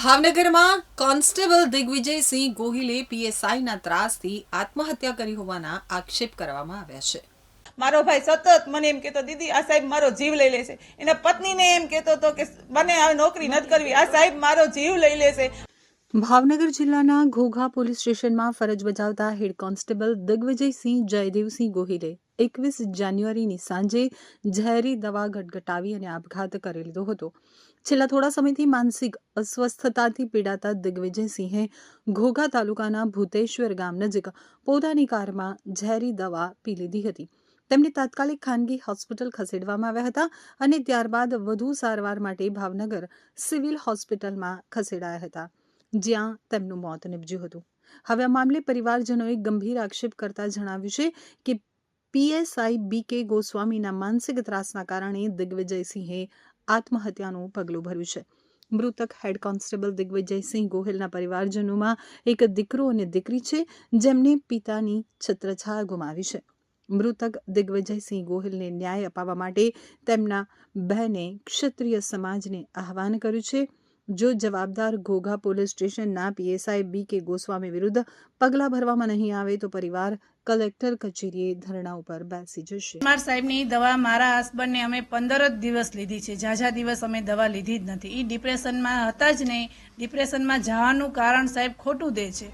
ભાવનગરમાં કોન્સ્ટેબલ દિગ્વિજયસિંહ ગોહિલે પીએસઆઈના ત્રાસથી આત્મહત્યા કરી હોવાના આક્ષેપ કરવામાં આવ્યા છે. મારો ભાઈ સતત મને એમ કહેતો, દીદી, આ સાહેબ મારો જીવ લઈ લેશે એના પત્નીને એમ કહેતો હતો કે, મને આ નોકરી નથી કરવી. આ સાહેબ મારો જીવ લઈ લેશે ભાવનગર જિલ્લાના ઘોઘા પોલીસ સ્ટેશનમાં ફરજ બજાવતા હેડ કોન્સ્ટેબલ દિગ્વિજયસિંહ જયદેવસિંહ ગોહિલે એકવીસ જાન્યુઆરીની સાંજે ઝેરી દવા ગટગટાવી અને આપઘાત કરી લીધો હતો. છેલ્લા થોડા સમયથી માનસિક અસ્વસ્થતાથી પીડાતા દિગ્વિજયસિંહે ઘોઘા તાલુકાના ભૂતેશ્વર ગામ નજીક પોતાની કારમાં ઝેરી દવા પી લીધી હતી. તેમને તાત્કાલિક ખાનગી હોસ્પિટલ ખસેડવામાં આવ્યા હતા અને ત્યારબાદ વધુ સારવાર માટે ભાવનગર સિવિલ હોસ્પિટલમાં ખસેડાયા હતા. જ્યાં તેમનું મોત નિપજ્યું હતું. હવે આ મામલે પરિવારજનોએ ગંભીર આક્ષેપ કરતા જણાવ્યું છે કે પીએસઆઈ બી કે ગોસ્વામીના માનસિક ત્રાસના કારણે દિગ્વિજયસિંહે આત્મહત્યાનું પગલું ભર્યું છે. મૃતક હેડ કોન્સ્ટેબલ દિગ્વિજયસિંહ ગોહિલના પરિવારજનોમાં એક દીકરો અને દીકરી છે જેમને પિતાની છત્રછાયા ગુમાવી છે. મૃતક દિગ્વિજયસિંહ ગોહિલને ન્યાય અપાવવા માટે તેમના બહેને ક્ષત્રિય સમાજને આહવાન કર્યું છે. જો જવાબદાર ઘોઘા પોલીસ સ્ટેશનના પીએસઆઈ બી કે ગોસ્વામી વિરુદ્ધ પગલાં ભરવામાં નહીં આવે તો પરિવાર કલેક્ટર કચેરીએ ધરણા ઉપર બેસી જશે કુમાર સાહેબની દવા મારા હસબન્ડને અમે પંદર જ દિવસ લીધી છે. ઝાઝા દિવસ અમે દવા લીધી જ નથી. એ ડિપ્રેશનમાં હતા જ નહીં. ડિપ્રેશનમાં જવાનું કારણ સાહેબ ખોટું દે છે.